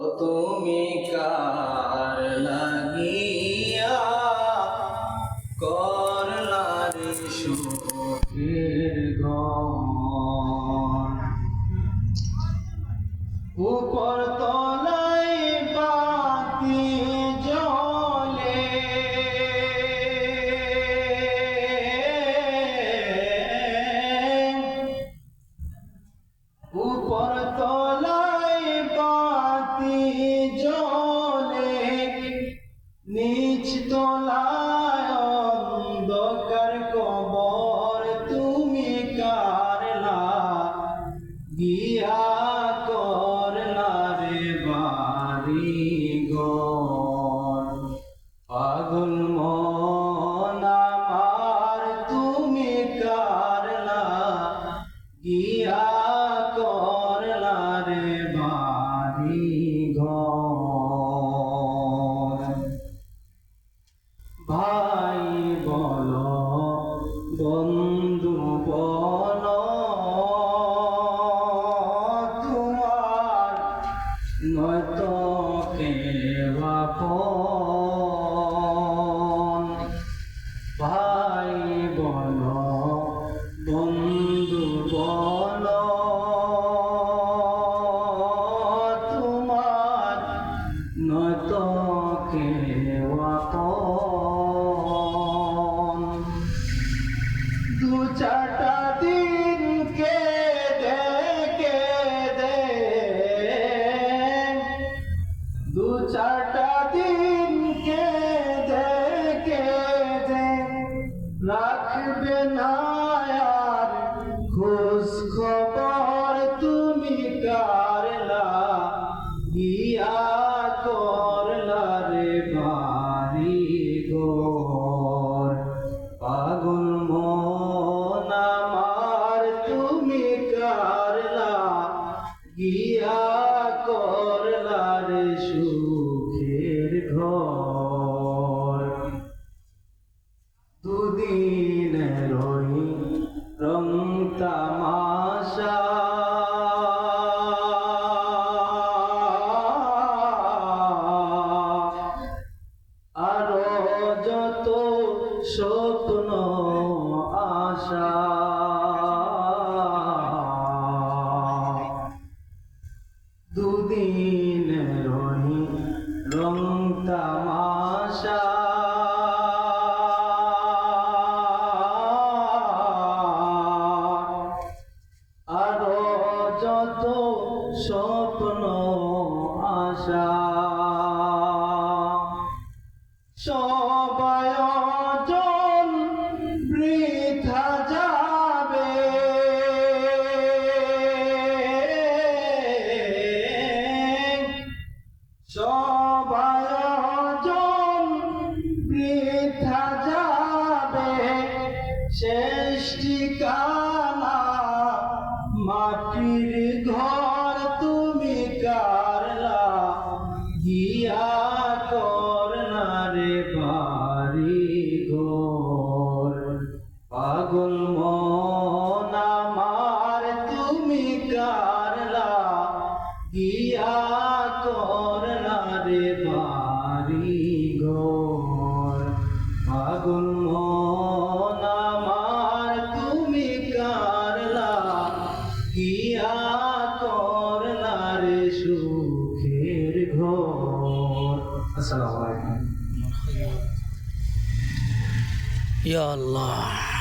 ও তুমি কার লাগিয়া করলার রে জলে নিচ তলায় অন্ধকার কবর তুমি কারলা গিয়া করলা রে বাড়ি ঘর। রাখবে না আর। খোঁজ খবর তুমি কারলা গিয়া করলা রে বাড়ি ঘর। পাগল মন আমার তুমি কারলা গিয়া করলা রে সুখের ঘর। দুদিন আশা। দুদিন রই রং তামাশা। আরও যত স্বপ্ন আশা সবাই জন বৃথা যাবে মাটির ঘর তুমি কারলা গিয়া করলা السلام عليكم. يا الله.